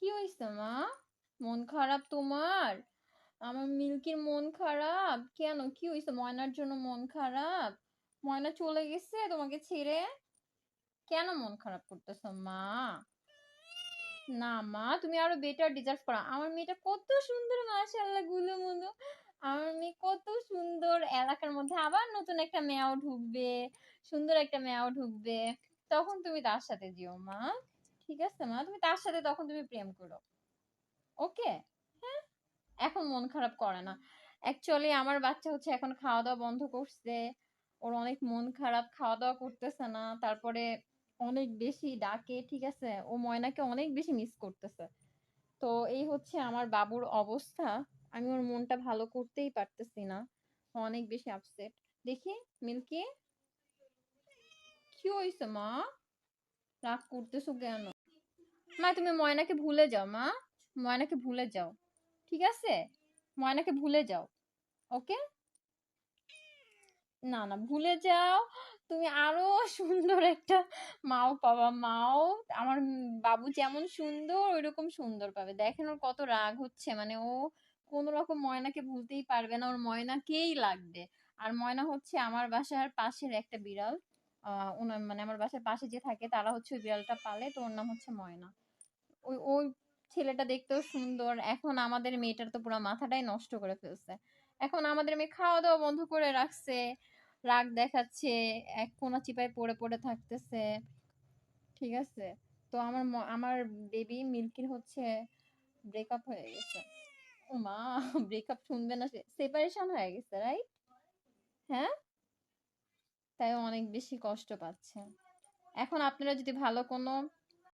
কি হইছে মা? মন খারাপ তোমার? আমার মিল্কির মন খারাপ। কেন? কি হইছে ময়নার জন্য মন খারাপ? ময়না চলে গেছে তোমাকে ছেড়ে? কেন মন খারাপ করতেছো মা? না মা, তুমি আরও বেটার ডিজার্ভ করো। আমার মেয়েটা কত সুন্দর, মাশাআল্লাহগুলো মুলো আমার মেয়ে কত সুন্দর। এলাকার মধ্যে আবার নতুন একটা মেয়াও ঢুকবে, সুন্দর একটা মেয়াও ঢুকবে। তখন তুমি তার সাথে যেও মা। ঠিক আছে মা, তুমি তার সাথে তখন তুমি প্রেম করো। ওকে? হ্যাঁ? এখন মন খারাপ করে না। অ্যাকচুয়ালি আমার বাচ্চা হচ্ছে এখন খাওয়া দাওয়া বন্ধ করছে। ওর অনেক মন খারাপ খাওয়া দাওয়া করতেছে না। তারপরে অনেক বেশি ডাকে, ঠিক আছে? ও ময়নাকে অনেক বেশি মিস করতেছে। তো এই হচ্ছে আমার বাবুর অবস্থা। আমি ওর মনটা ভালো করতেই পারতেছি না। অনেক বেশি আপসেট দেখি, মিল্কি? কি হয়েছে মা? রাগ করতেছো কেন? মা, তুমি ময়নাকে ভুলে যাও, মা। ময়নাকে ভুলে যাও, ঠিক আছে? ময়নাকে ভুলে যাও, ওকে? না না, ভুলে যাও। তুমি আরও সুন্দর একটা মাও পাবা, মাও। আমার বাবু যেমন সুন্দর, ওইরকম সুন্দর পাবে। দেখেন ওর কত রাগ হচ্ছে মানে ও কোনো রকম ময়নাকে ভুলতেই পারবে না, ওর ময়নাকেই লাগবে। আর ময়না হচ্ছে আমার বাসার পাশের একটা বিড়াল। ওনার মানে আমার বাসার পাশে যে থাকে, তারা হচ্ছে ওই বিড়ালটা পালে, তো ওর নাম হচ্ছে ময়না। ওই ওই ছেলেটা দেখতেও সুন্দর। এখন আমাদের মেয়েটার তো পুরো মাথাটাই নষ্ট করে ফেলছে। এখন আমাদের মেয়ে খাওয়া দাওয়া বন্ধ করে রাখছে, রাগ দেখাচ্ছে, এক কোনা চিপায় পড়ে পড়ে থাকতেছে। ঠিক আছে? তো আমার আমার বেবি মিল্কির হচ্ছে ব্রেকআপ হয়ে গেছে। ও মা ব্রেকআপ শুনবে না সেপারেশন হয়ে গেছে রাইট হ্যাঁ? তাই অনেক বেশি কষ্ট পাচ্ছে। এখন আপনারা যদি ভালো কোনো